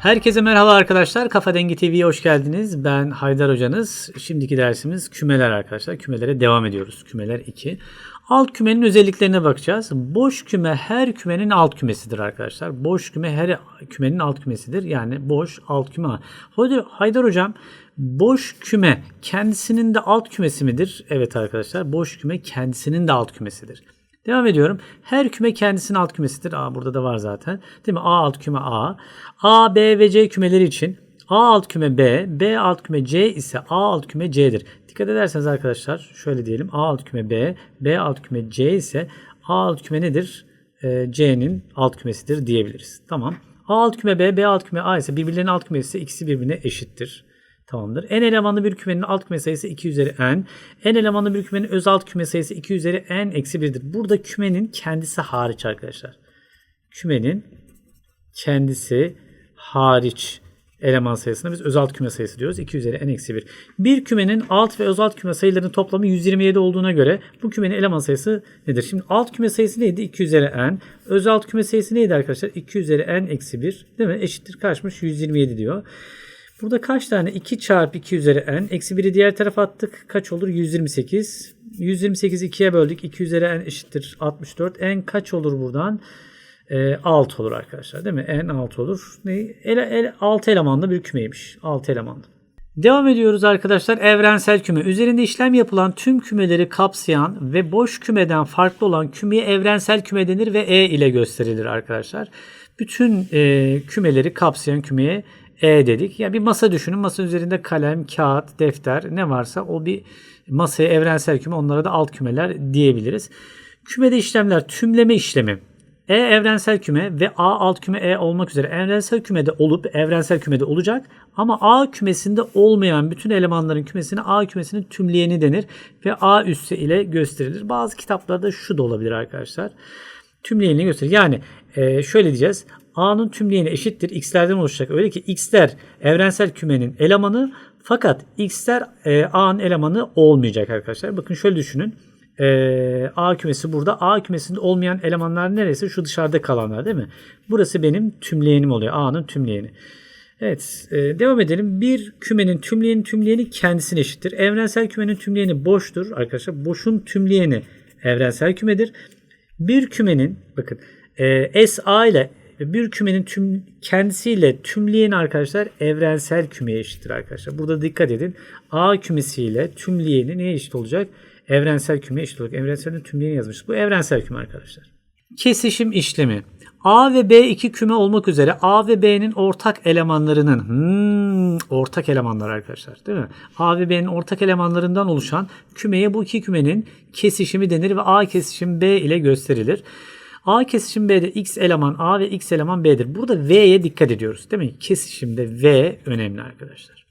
Herkese merhaba arkadaşlar. Kafa Dengi TV'ye hoş geldiniz. Ben Haydar hocanız. Şimdiki dersimiz kümeler arkadaşlar. Kümelere devam ediyoruz. Kümeler 2. Alt kümenin özelliklerine bakacağız. Boş küme her kümenin alt kümesidir arkadaşlar. Boş küme her kümenin alt kümesidir. Yani boş alt küme. Haydar hocam boş küme kendisinin de alt kümesi midir? Evet arkadaşlar. Boş küme kendisinin de alt kümesidir. Devam ediyorum. Her küme kendisinin alt kümesidir. Aa, burada da var zaten. Değil mi? A alt küme A. A, B ve C kümeleri için A alt küme B, B alt küme C ise A alt küme C'dir. Dikkat ederseniz arkadaşlar şöyle diyelim. A alt küme B, B alt küme C ise A alt küme nedir? Ee, C'nin alt kümesidir diyebiliriz. Tamam. A alt küme B, B alt küme A ise birbirlerinin alt kümesi ise ikisi birbirine eşittir. Tamamdır. N elemanlı bir kümenin alt küme sayısı 2 üzeri n. N elemanlı bir kümenin öz alt küme sayısı 2 üzeri n eksi 1'dir. Burada kümenin kendisi hariç arkadaşlar. Kümenin kendisi hariç eleman sayısına biz öz alt küme sayısı diyoruz. 2 üzeri n eksi 1. Bir kümenin alt ve öz alt küme sayılarının toplamı 127 olduğuna göre bu kümenin eleman sayısı nedir? Şimdi alt küme sayısı neydi? 2 üzeri n. Öz alt küme sayısı neydi arkadaşlar? 2 üzeri n eksi 1. Değil mi? Eşittir kaçmış? 127 diyor. Burada kaç tane? 2 çarpı 2 üzeri n. Eksi 1'i diğer tarafa attık. Kaç olur? 128. 128'i 2'ye böldük. 2 üzeri n eşittir 64. n kaç olur buradan? E, 6 olur arkadaşlar değil mi? n 6 olur. Ne? Ele, ele, 6 elemanlı bir kümeymiş. 6 elemanlı. Devam ediyoruz arkadaşlar. Evrensel küme. Üzerinde işlem yapılan tüm kümeleri kapsayan ve boş kümeden farklı olan kümeye evrensel küme denir ve E ile gösterilir arkadaşlar. Bütün e, kümeleri kapsayan kümeye E dedik. Ya bir masa düşünün. Masa üzerinde kalem, kağıt, defter ne varsa o bir masaya evrensel küme. Onlara da alt kümeler diyebiliriz. Kümede işlemler tümleme işlemi. E evrensel küme ve A alt küme E olmak üzere evrensel kümede olup evrensel kümede olacak ama A kümesinde olmayan bütün elemanların kümesine A kümesinin tümleyeni denir ve A üssü ile gösterilir. Bazı kitaplarda şu da olabilir arkadaşlar. Tümleyeni gösterir. Yani e, şöyle diyeceğiz. A'nın tümleyeni eşittir. X'lerden oluşacak. Öyle ki X'ler evrensel kümenin elemanı fakat X'ler e, A'nın elemanı olmayacak arkadaşlar. Bakın şöyle düşünün. Ee, A kümesi burada. A kümesinde olmayan elemanlar neresi? Şu dışarıda kalanlar değil mi? Burası benim tümleyenim oluyor. A'nın tümleyeni. Evet. e, devam edelim. Bir kümenin tümleyeni tümleyeni kendisine eşittir. Evrensel kümenin tümleyeni boştur arkadaşlar. Boşun tümleyeni evrensel kümedir. Bir kümenin bakın e, SA ile bir kümenin tüm kendisiyle tümleyeni arkadaşlar evrensel kümeye eşittir arkadaşlar. Burada dikkat edin. A kümesiyle tümleyeni neye eşit olacak? Evrensel kümeye eşit olacak. Evrenselin tümleyeni yazmışız. Bu evrensel küme arkadaşlar. Kesişim işlemi. A ve B iki küme olmak üzere A ve B'nin ortak elemanlarının hmm, ortak elemanlar arkadaşlar değil mi? A ve B'nin ortak elemanlarından oluşan kümeye bu iki kümenin kesişimi denir ve A kesişim B ile gösterilir. A kesişim B'de X eleman A ve X eleman B'dir. Burada V'ye dikkat ediyoruz değil mi? Kesişimde V önemli arkadaşlar.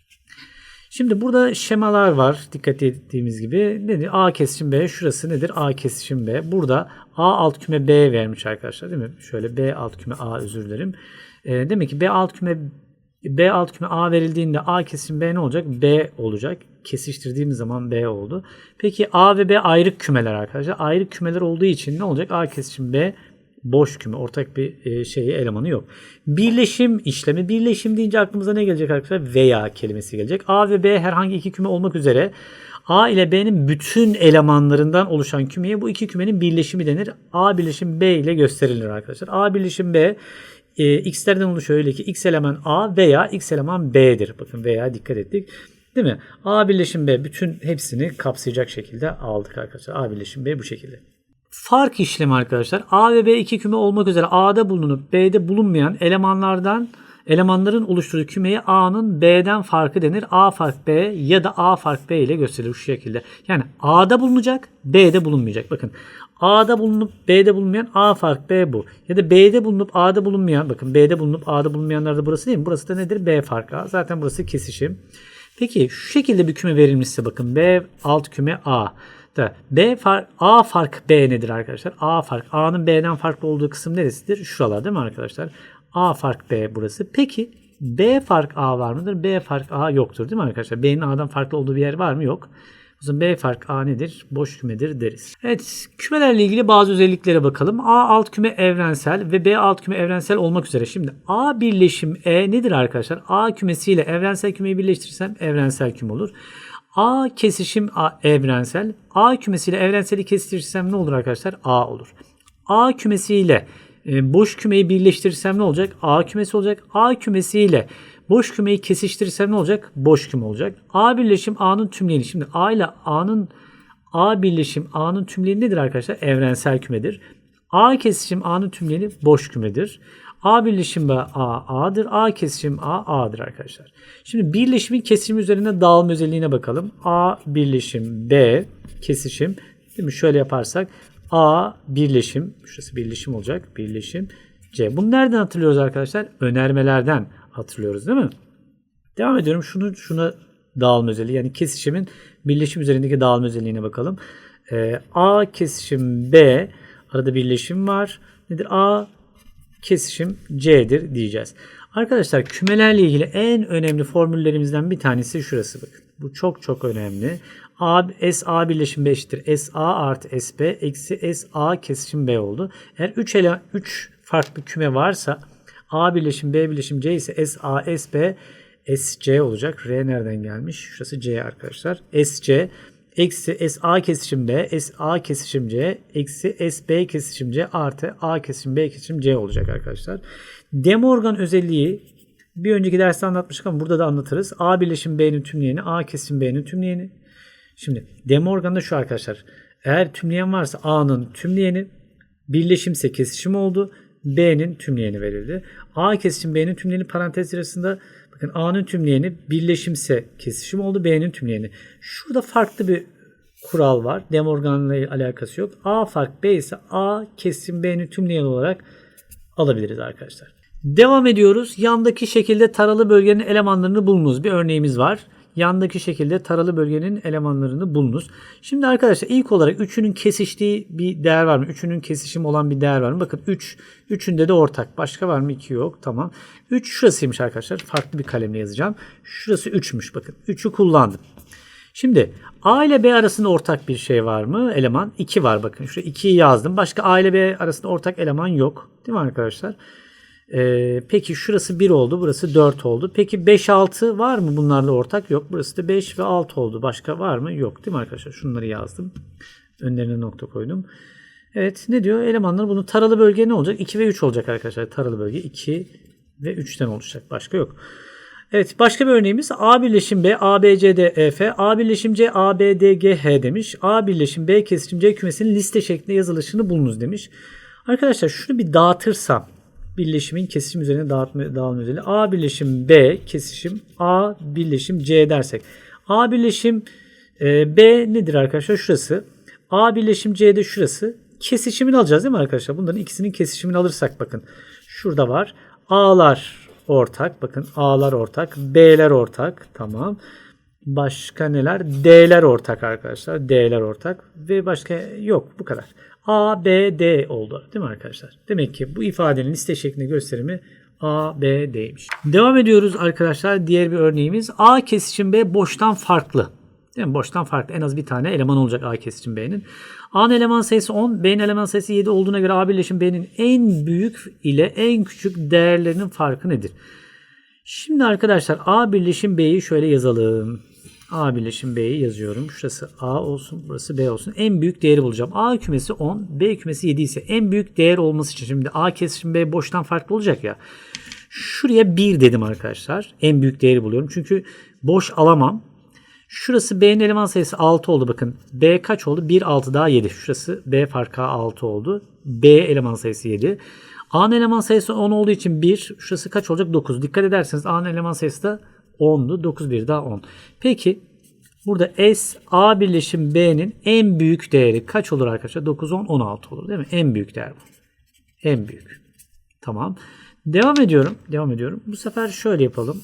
Şimdi burada şemalar var. Dikkat ettiğimiz gibi. Nedir? A kesişim B. Şurası nedir? A kesişim B. Burada A alt küme B vermiş arkadaşlar değil mi? Şöyle B alt küme A özür dilerim. E, demek ki B alt küme B alt küme A verildiğinde A kesişim B ne olacak? B olacak. Kesiştirdiğimiz zaman B oldu. Peki A ve B ayrı kümeler arkadaşlar. Ayrı kümeler olduğu için ne olacak? A kesişim B boş küme. Ortak bir e, şeyi elemanı yok. Birleşim işlemi. Birleşim deyince aklımıza ne gelecek arkadaşlar? Veya kelimesi gelecek. A ve B herhangi iki küme olmak üzere A ile B'nin bütün elemanlarından oluşan kümeye bu iki kümenin birleşimi denir. A birleşim B ile gösterilir arkadaşlar. A birleşim B e, x'lerden oluşuyor öyle ki x eleman A veya x eleman B'dir. Bakın veya dikkat ettik. Değil mi? A birleşim B bütün hepsini kapsayacak şekilde aldık arkadaşlar. A birleşim B bu şekilde. Fark işlemi arkadaşlar. A ve B iki küme olmak üzere A'da bulunup B'de bulunmayan elemanlardan elemanların oluşturduğu kümeye A'nın B'den farkı denir. A fark B ya da A fark B ile gösterilir şu şekilde. Yani A'da bulunacak, B'de bulunmayacak. Bakın A'da bulunup B'de bulunmayan A fark B bu. Ya da B'de bulunup A'da bulunmayan bakın B'de bulunup A'da bulunmayanlar da burası değil mi? Burası da nedir? B fark A. Zaten burası kesişim. Peki şu şekilde bir küme verilmişse bakın B alt küme A. Da B fark A fark B nedir arkadaşlar? A fark A'nın B'den farklı olduğu kısım neresidir? Şuralar değil mi arkadaşlar? A fark B burası. Peki B fark A var mıdır? B fark A yoktur değil mi arkadaşlar? B'nin A'dan farklı olduğu bir yer var mı? Yok. O zaman B fark A nedir? Boş kümedir deriz. Evet kümelerle ilgili bazı özelliklere bakalım. A alt küme evrensel ve B alt küme evrensel olmak üzere. Şimdi A birleşim E nedir arkadaşlar? A kümesiyle evrensel kümeyi birleştirirsem evrensel küme olur. A kesişim A evrensel. A kümesiyle evrenseli kesiştirirsem ne olur arkadaşlar? A olur. A kümesiyle e, boş kümeyi birleştirirsem ne olacak? A kümesi olacak. A kümesiyle boş kümeyi kesiştirirsem ne olacak? Boş küme olacak. A birleşim A'nın tümleyeni. Şimdi A ile A'nın A birleşim A'nın tümleyeni nedir arkadaşlar? Evrensel kümedir. A kesişim A'nın tümleyeni boş kümedir. A birleşim B A A'dır. A kesişim A A'dır arkadaşlar. Şimdi birleşimin kesişimi üzerine dağılma özelliğine bakalım. A birleşim B kesişim. Değil mi? Şöyle yaparsak A birleşim, şurası birleşim olacak. Birleşim C. Bunu nereden hatırlıyoruz arkadaşlar? Önermelerden hatırlıyoruz değil mi? Devam ediyorum. Şunu şuna dağılma özelliği yani kesişimin birleşim üzerindeki dağılma özelliğine bakalım. Ee, A kesişim B arada birleşim var. Nedir? A kesişim C'dir diyeceğiz. Arkadaşlar kümelerle ilgili en önemli formüllerimizden bir tanesi şurası bakın. Bu çok çok önemli. A, S A birleşim B eşittir. S A artı S B eksi S A kesişim B oldu. Eğer 3 ele 3 farklı küme varsa A birleşim B birleşim C ise S A S B S C olacak. R nereden gelmiş? Şurası C arkadaşlar. S C eksi S A kesişim B S A kesişim C eksi S B kesişim C artı A kesişim B kesişim C olacak arkadaşlar. De Morgan özelliği bir önceki derste anlatmıştık ama burada da anlatırız. A birleşim B'nin tümleyeni, A kesişim B'nin tümleyeni. Şimdi De Morgan'da şu arkadaşlar. Eğer tümleyen varsa A'nın tümleyeni, birleşimse kesişim oldu. B'nin tümleyeni verildi. A kesişim B'nin tümleyeni parantez arasında bakın A'nın tümleyeni birleşimse kesişim oldu. B'nin tümleyeni. Şurada farklı bir kural var. De Morgan'la alakası yok. A fark B ise A kesişim B'nin tümleyeni olarak alabiliriz arkadaşlar. Devam ediyoruz. Yandaki şekilde taralı bölgenin elemanlarını bulunuz. Bir örneğimiz var. Yandaki şekilde taralı bölgenin elemanlarını bulunuz. Şimdi arkadaşlar ilk olarak üçünün kesiştiği bir değer var mı? Üçünün kesişim olan bir değer var mı? Bakın 3. Üç, üçünde de ortak. Başka var mı? 2 yok. Tamam. 3 şurasıymış arkadaşlar. Farklı bir kalemle yazacağım. Şurası 3'müş bakın. 3'ü kullandım. Şimdi A ile B arasında ortak bir şey var mı? Eleman 2 var bakın. Şu 2'yi yazdım. Başka A ile B arasında ortak eleman yok. Değil mi arkadaşlar? Ee, peki şurası 1 oldu. Burası 4 oldu. Peki 5 6 var mı bunlarla ortak? Yok. Burası da 5 ve 6 oldu. Başka var mı? Yok. Değil mi arkadaşlar? Şunları yazdım. Önlerine nokta koydum. Evet ne diyor? Elemanlar bunu taralı bölge ne olacak? 2 ve 3 olacak arkadaşlar. Taralı bölge 2 ve 3'ten oluşacak. Başka yok. Evet başka bir örneğimiz A birleşim B, A, B, C, D, E, F, A birleşim C, A, B, D, G, H demiş. A birleşim B kesişim C kümesinin liste şeklinde yazılışını bulunuz demiş. Arkadaşlar şunu bir dağıtırsam birleşimin kesişim üzerine dağıtma, dağılma özelliği. A birleşim B kesişim A birleşim C dersek. A birleşim e, B nedir arkadaşlar? Şurası. A birleşim C'de şurası. Kesişimini alacağız değil mi arkadaşlar? Bunların ikisinin kesişimini alırsak bakın. Şurada var. A'lar ortak. Bakın A'lar ortak. B'ler ortak. Tamam. Başka neler? D'ler ortak arkadaşlar. D'ler ortak. Ve başka yok. Bu kadar. A, B, D oldu. Değil mi arkadaşlar? Demek ki bu ifadenin liste şeklinde gösterimi A, B, D'ymiş. Devam ediyoruz arkadaşlar. Diğer bir örneğimiz A kesişim B boştan farklı. Değil mi? Boştan farklı. En az bir tane eleman olacak A kesişim B'nin. A'nın eleman sayısı 10, B'nin eleman sayısı 7 olduğuna göre A birleşim B'nin en büyük ile en küçük değerlerinin farkı nedir? Şimdi arkadaşlar A birleşim B'yi şöyle yazalım. A birleşim B'yi yazıyorum. Şurası A olsun, burası B olsun. En büyük değeri bulacağım. A kümesi 10, B kümesi 7 ise en büyük değer olması için şimdi A kesişim B boştan farklı olacak ya. Şuraya 1 dedim arkadaşlar. En büyük değeri buluyorum. Çünkü boş alamam. Şurası B'nin eleman sayısı 6 oldu bakın. B kaç oldu? 1 6 daha 7. Şurası B farkı 6 oldu. B eleman sayısı 7. A'nın eleman sayısı 10 olduğu için 1. Şurası kaç olacak? 9. Dikkat ederseniz A'nın eleman sayısı da 10'du. 9 bir daha 10. Peki burada S A birleşim B'nin en büyük değeri kaç olur arkadaşlar? 9, 10, 16 olur değil mi? En büyük değer bu. En büyük. Tamam. Devam ediyorum. Devam ediyorum. Bu sefer şöyle yapalım.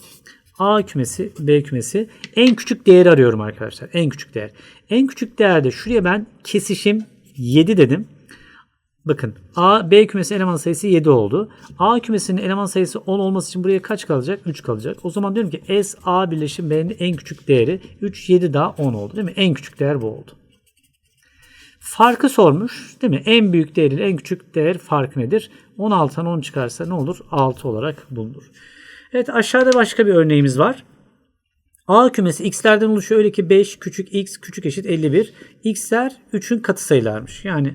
A kümesi, B kümesi. En küçük değeri arıyorum arkadaşlar. En küçük değer. En küçük değerde şuraya ben kesişim 7 dedim. Bakın A, B kümesi eleman sayısı 7 oldu. A kümesinin eleman sayısı 10 olması için buraya kaç kalacak? 3 kalacak. O zaman diyorum ki S, A birleşim B'nin en küçük değeri 3, 7 daha 10 oldu değil mi? En küçük değer bu oldu. Farkı sormuş değil mi? En büyük değer ile en küçük değer fark nedir? 16'dan 10 çıkarsa ne olur? 6 olarak bulunur. Evet aşağıda başka bir örneğimiz var. A kümesi x'lerden oluşuyor. Öyle ki 5 küçük x küçük eşit 51. x'ler 3'ün katı sayılarmış. Yani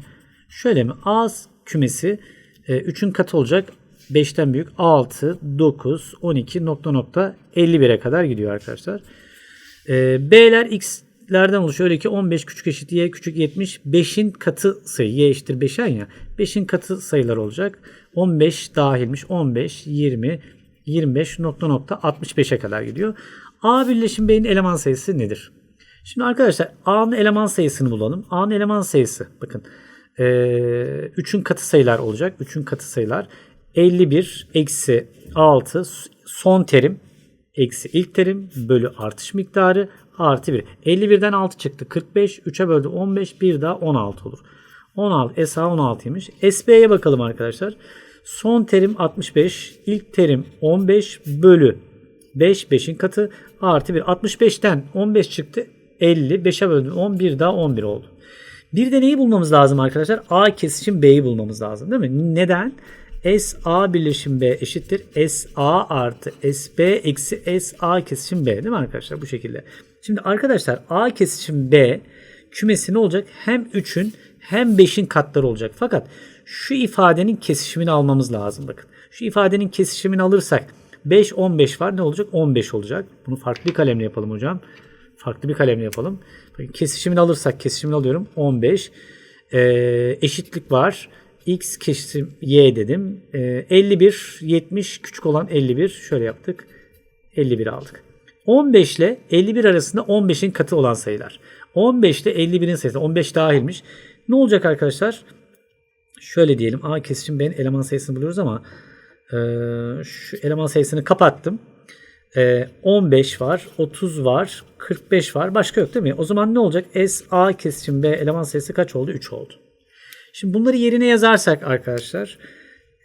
şöyle mi? A kümesi 3'ün katı olacak. 5'ten büyük 6, 9, 12 nokta nokta 51'e kadar gidiyor arkadaşlar. E, B'ler x'lerden oluşuyor. Öyle ki 15 küçük eşit y küçük 70. 5'in katı sayı y eşittir 5'en ya. 5'in katı sayılar olacak. 15 dahilmiş. 15, 20, 25 nokta nokta 65'e kadar gidiyor. A birleşim B'nin eleman sayısı nedir? Şimdi arkadaşlar A'nın eleman sayısını bulalım. A'nın eleman sayısı bakın 3'ün katı sayılar olacak. 3'ün katı sayılar 51 eksi 6 son terim eksi ilk terim bölü artış miktarı artı 1. 51'den 6 çıktı. 45 3'e böldü 15 bir daha 16 olur. 16 SA 16'ymış. SB'ye bakalım arkadaşlar. Son terim 65, ilk terim 15 bölü 5, 5'in katı artı 1. 65'ten 15 çıktı 50, 5'e böldüm 11 daha 11 oldu. Bir de neyi bulmamız lazım arkadaşlar? A kesişim B'yi bulmamız lazım değil mi? Neden? SA birleşim B eşittir SA artı SB eksi SA kesişim B değil mi arkadaşlar? Bu şekilde. Şimdi arkadaşlar A kesişim B kümesi ne olacak? Hem 3'ün hem 5'in katları olacak. Fakat şu ifadenin kesişimini almamız lazım. Bakın şu ifadenin kesişimini alırsak 5 15 var ne olacak? 15 olacak. Bunu farklı bir kalemle yapalım hocam. Farklı bir kalemle yapalım. Kesişimini alırsak kesişimini alıyorum. 15. Ee, eşitlik var. X kesişim Y dedim. Ee, 51 70 küçük olan 51 şöyle yaptık. 51 aldık. 15 ile 51 arasında 15'in katı olan sayılar. 15 ile 51'in sayısı 15 dahilmiş. Ne olacak arkadaşlar? Şöyle diyelim A kesişim B'nin eleman sayısını buluyoruz ama e, şu eleman sayısını kapattım. E, 15 var, 30 var, 45 var. Başka yok değil mi? O zaman ne olacak? S A kesişim B eleman sayısı kaç oldu? 3 oldu. Şimdi bunları yerine yazarsak arkadaşlar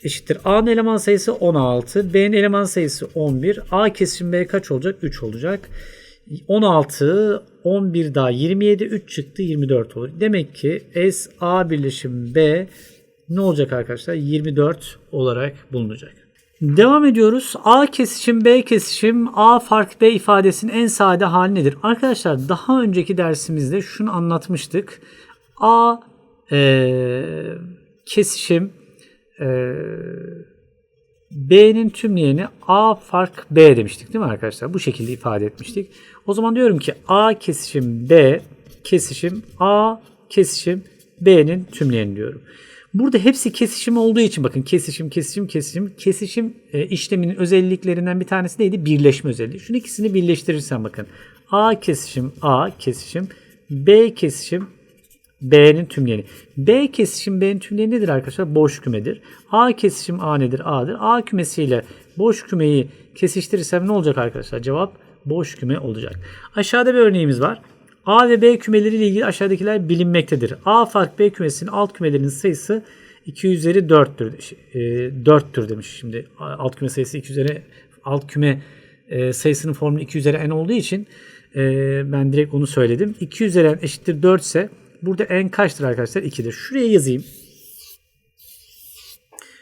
eşittir. A'nın eleman sayısı 16, B'nin eleman sayısı 11. A kesişim B kaç olacak? 3 olacak. 16, 11 daha 27, 3 çıktı 24 olur. Demek ki S A birleşim B ne olacak arkadaşlar? 24 olarak bulunacak. Devam ediyoruz. A kesişim B kesişim A fark B ifadesinin en sade hali nedir? Arkadaşlar daha önceki dersimizde şunu anlatmıştık. A e, kesişim e, B'nin tümleyeni A fark B demiştik değil mi arkadaşlar? Bu şekilde ifade etmiştik. O zaman diyorum ki A kesişim B kesişim A kesişim B'nin tümleyeni diyorum. Burada hepsi kesişim olduğu için bakın kesişim, kesişim, kesişim. Kesişim e, işleminin özelliklerinden bir tanesi neydi? Birleşme özelliği. Şunu ikisini birleştirirsen bakın. A kesişim A kesişim B kesişim B'nin tümleyeni. B kesişim B'nin tümleyeni nedir arkadaşlar? Boş kümedir. A kesişim A nedir? A'dır. A kümesiyle boş kümeyi kesiştirirsem ne olacak arkadaşlar? Cevap boş küme olacak. Aşağıda bir örneğimiz var. A ve B kümeleri ile ilgili aşağıdakiler bilinmektedir. A fark B kümesinin alt kümelerinin sayısı 2 üzeri 4'tür. E, 4'tür demiş şimdi. Alt küme sayısı 2 üzeri alt küme e, sayısının formülü 2 üzeri n olduğu için e, ben direkt onu söyledim. 2 üzeri n eşittir 4 ise burada n kaçtır arkadaşlar? 2'dir. Şuraya yazayım.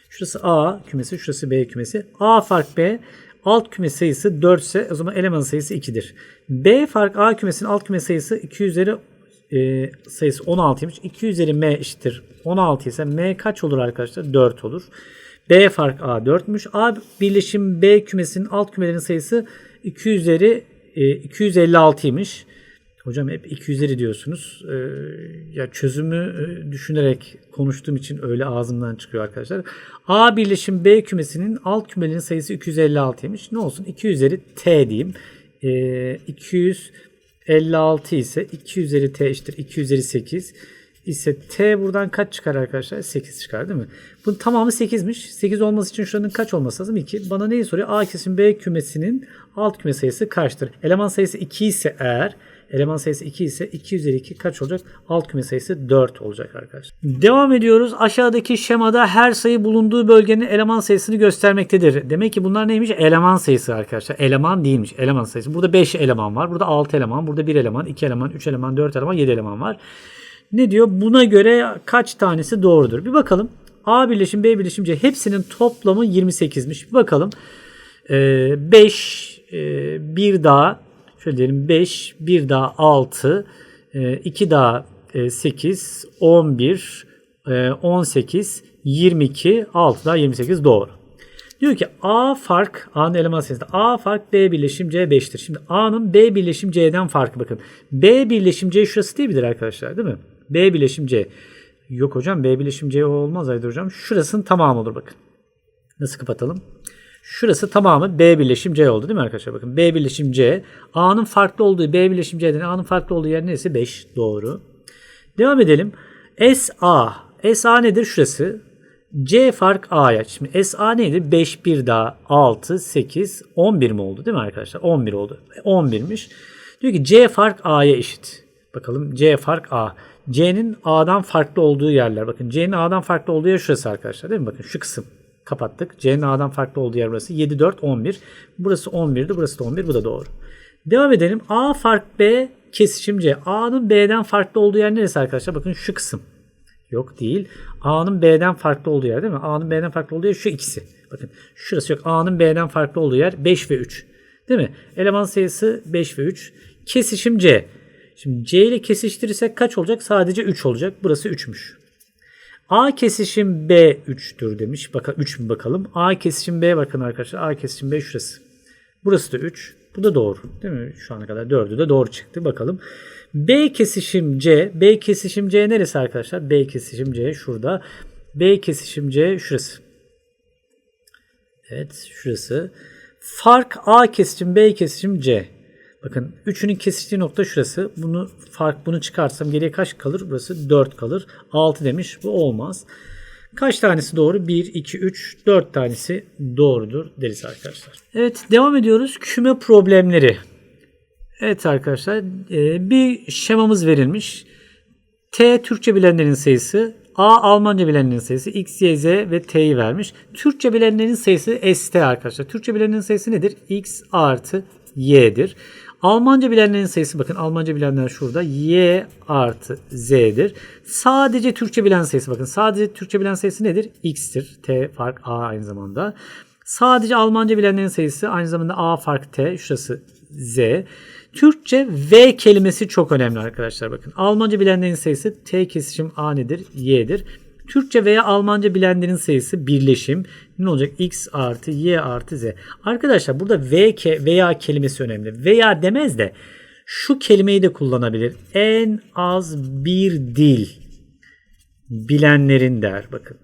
Şurası A kümesi, şurası B kümesi. A fark B alt küme sayısı 4 ise o zaman eleman sayısı 2'dir. B fark A kümesinin alt küme sayısı 2 üzeri e, sayısı 16'ymış. 2 üzeri M eşittir 16 ise M kaç olur arkadaşlar? 4 olur. B fark A 4'müş. A birleşim B kümesinin alt kümelerin sayısı 2 üzeri e, 256'ymış. Hocam hep 2 üzeri diyorsunuz. Ee, ya çözümü e, düşünerek konuştuğum için öyle ağzımdan çıkıyor arkadaşlar. A birleşim B kümesinin alt kümelerinin sayısı 256'ymış. Ne olsun? 2 üzeri T diyeyim. Ee, 256 ise 2 üzeri T eşittir 2 üzeri 8 ise T buradan kaç çıkar arkadaşlar? 8 çıkar değil mi? Bunun tamamı 8'miş. 8 olması için şuranın kaç olması lazım? 2. Bana neyi soruyor? A kesim B kümesinin alt küme sayısı kaçtır? Eleman sayısı 2 ise eğer Eleman sayısı 2 ise 2 üzeri 2 kaç olacak? Alt küme sayısı 4 olacak arkadaşlar. Devam ediyoruz. Aşağıdaki şemada her sayı bulunduğu bölgenin eleman sayısını göstermektedir. Demek ki bunlar neymiş? Eleman sayısı arkadaşlar. Eleman değilmiş. Eleman sayısı. Burada 5 eleman var. Burada 6 eleman. Burada 1 eleman, 2 eleman, 3 eleman, 4 eleman, 7 eleman var. Ne diyor? Buna göre kaç tanesi doğrudur? Bir bakalım. A birleşim B birleşim C hepsinin toplamı 28'miş. Bir bakalım. 5 e, bir daha şöyle diyelim 5 bir daha 6 2 daha 8 11 18 22 6 daha 28 doğru. Diyor ki A fark A'nın eleman sayısı. A fark B birleşim C 5'tir. Şimdi A'nın B birleşim C'den farkı bakın. B birleşim C şurası değil midir arkadaşlar değil mi? B birleşim C. Yok hocam B birleşim C olmaz Aydın hocam. Şurasının tamamı olur bakın. Nasıl kapatalım? Şurası tamamı B birleşim C oldu değil mi arkadaşlar? Bakın B birleşim C. A'nın farklı olduğu B birleşim C'den A'nın farklı olduğu yer neresi? 5. Doğru. Devam edelim. SA. SA nedir? Şurası. C fark A'ya. Şimdi SA neydi? 5 1 daha 6 8 11 mi oldu değil mi arkadaşlar? 11 oldu. 11'miş. Diyor ki C fark A'ya eşit. Bakalım C fark A. C'nin A'dan farklı olduğu yerler. Bakın C'nin A'dan farklı olduğu yer şurası arkadaşlar değil mi? Bakın şu kısım kapattık. C'nin A'dan farklı olduğu yer burası. 7, 4, 11. Burası 11'di. Burası da 11. Bu da doğru. Devam edelim. A fark B kesişim C. A'nın B'den farklı olduğu yer neresi arkadaşlar? Bakın şu kısım. Yok değil. A'nın B'den farklı olduğu yer değil mi? A'nın B'den farklı olduğu yer şu ikisi. Bakın şurası yok. A'nın B'den farklı olduğu yer 5 ve 3. Değil mi? Eleman sayısı 5 ve 3. Kesişim C. Şimdi C ile kesiştirirsek kaç olacak? Sadece 3 olacak. Burası 3'müş. A kesişim B 3'tür demiş. Bakın 3 mü bakalım. A kesişim B bakın arkadaşlar. A kesişim B şurası. Burası da 3. Bu da doğru. Değil mi? Şu ana kadar 4'ü de doğru çıktı. Bakalım. B kesişim C. B kesişim C neresi arkadaşlar? B kesişim C şurada. B kesişim C şurası. Evet şurası. Fark A kesişim B kesişim C. Bakın üçünün kesiştiği nokta şurası. Bunu fark bunu çıkarsam geriye kaç kalır? Burası 4 kalır. 6 demiş. Bu olmaz. Kaç tanesi doğru? 1, 2, 3, 4 tanesi doğrudur deriz arkadaşlar. Evet devam ediyoruz. Küme problemleri. Evet arkadaşlar e, bir şemamız verilmiş. T Türkçe bilenlerin sayısı, A Almanca bilenlerin sayısı, X, Y, Z ve T'yi vermiş. Türkçe bilenlerin sayısı ST arkadaşlar. Türkçe bilenlerin sayısı nedir? X artı Y'dir. Almanca bilenlerin sayısı bakın Almanca bilenler şurada y artı z'dir. Sadece Türkçe bilen sayısı bakın sadece Türkçe bilen sayısı nedir? x'tir. T fark a aynı zamanda. Sadece Almanca bilenlerin sayısı aynı zamanda a fark t şurası z. Türkçe V kelimesi çok önemli arkadaşlar bakın. Almanca bilenlerin sayısı T kesişim A nedir? Y'dir. Türkçe veya Almanca bilenlerin sayısı birleşim. Ne olacak? X artı Y artı Z. Arkadaşlar burada V veya kelimesi önemli. Veya demez de şu kelimeyi de kullanabilir. En az bir dil bilenlerin der. Bakın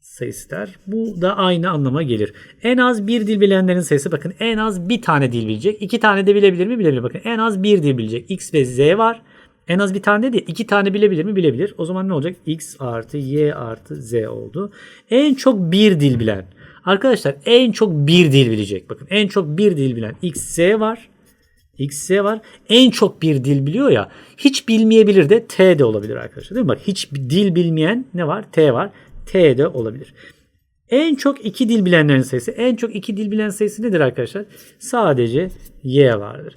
sayısı der. Bu da aynı anlama gelir. En az bir dil bilenlerin sayısı bakın en az bir tane dil bilecek. İki tane de bilebilir mi? Bilebilir. Bakın en az bir dil bilecek. X ve Z var. En az bir tane değil, iki tane bilebilir mi? Bilebilir. O zaman ne olacak? X artı Y artı Z oldu. En çok bir dil bilen. Arkadaşlar en çok bir dil bilecek. Bakın en çok bir dil bilen X, Z var. X, Z var. En çok bir dil biliyor ya. Hiç bilmeyebilir de T de olabilir arkadaşlar. Değil mi? Bak hiç dil bilmeyen ne var? T var. T de olabilir. En çok iki dil bilenlerin sayısı. En çok iki dil bilen sayısı nedir arkadaşlar? Sadece Y vardır.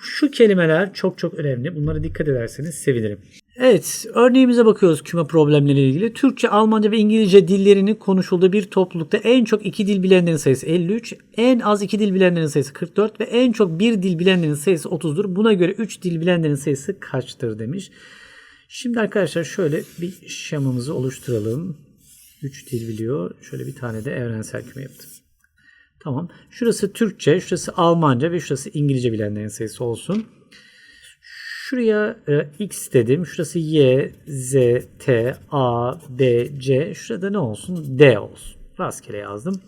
Şu kelimeler çok çok önemli. Bunlara dikkat ederseniz sevinirim. Evet, örneğimize bakıyoruz küme problemleriyle ilgili. Türkçe, Almanca ve İngilizce dillerini konuşulduğu bir toplulukta en çok iki dil bilenlerin sayısı 53, en az iki dil bilenlerin sayısı 44 ve en çok bir dil bilenlerin sayısı 30'dur. Buna göre 3 dil bilenlerin sayısı kaçtır demiş. Şimdi arkadaşlar şöyle bir şemamızı oluşturalım. 3 dil biliyor. Şöyle bir tane de evrensel küme yaptım. Tamam. Şurası Türkçe, şurası Almanca ve şurası İngilizce bilenlerin sayısı olsun. Şuraya e, X dedim. Şurası Y, Z, T, A, B, C. Şurada ne olsun? D olsun. Rastgele yazdım.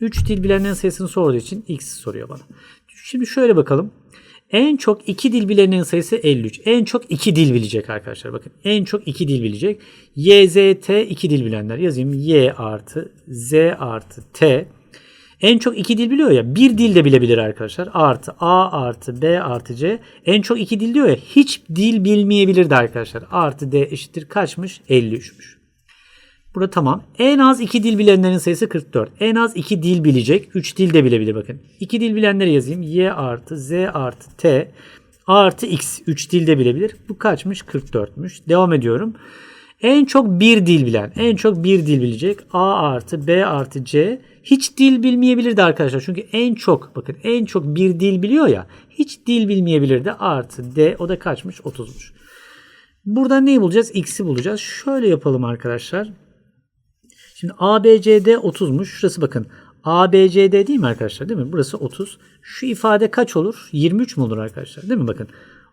3 dil bilenlerin sayısını sorduğu için X soruyor bana. Şimdi şöyle bakalım. En çok 2 dil bilenlerin sayısı 53. En çok 2 dil bilecek arkadaşlar. Bakın en çok 2 dil bilecek. Y, Z, T 2 dil bilenler. Yazayım Y artı Z artı T En çok iki dil biliyor ya. Bir dil de bilebilir arkadaşlar. Artı A artı B artı C. En çok iki dil diyor ya. Hiç dil bilmeyebilirdi arkadaşlar. Artı D eşittir kaçmış? 53'müş. Burada tamam. En az iki dil bilenlerin sayısı 44. En az iki dil bilecek. 3 dil de bilebilir bakın. İki dil bilenleri yazayım. Y artı Z artı T artı X. 3 dil de bilebilir. Bu kaçmış? 44'müş. Devam ediyorum. En çok bir dil bilen. En çok bir dil bilecek. A artı B artı C. Hiç dil bilmeyebilirdi arkadaşlar. Çünkü en çok bakın en çok bir dil biliyor ya. Hiç dil bilmeyebilirdi. Artı D o da kaçmış? 30'muş. Buradan neyi bulacağız? X'i bulacağız. Şöyle yapalım arkadaşlar. Şimdi ABCD 30'muş. Şurası bakın. ABCD değil mi arkadaşlar? Değil mi? Burası 30. Şu ifade kaç olur? 23 mu olur arkadaşlar? Değil mi? Bakın.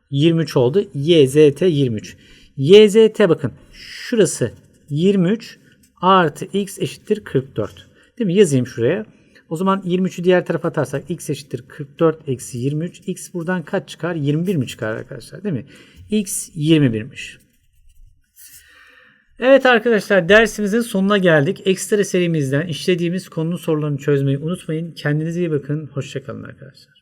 23 oldu. YZT 23. YZT bakın. Şurası 23 artı x eşittir 44. Değil mi? Yazayım şuraya. O zaman 23'ü diğer tarafa atarsak x eşittir 44 eksi 23. X buradan kaç çıkar? 21 mi çıkar arkadaşlar? Değil mi? X 21'miş. Evet arkadaşlar dersimizin sonuna geldik. Ekstra serimizden işlediğimiz konunun sorularını çözmeyi unutmayın. Kendinize iyi bakın. Hoşçakalın arkadaşlar.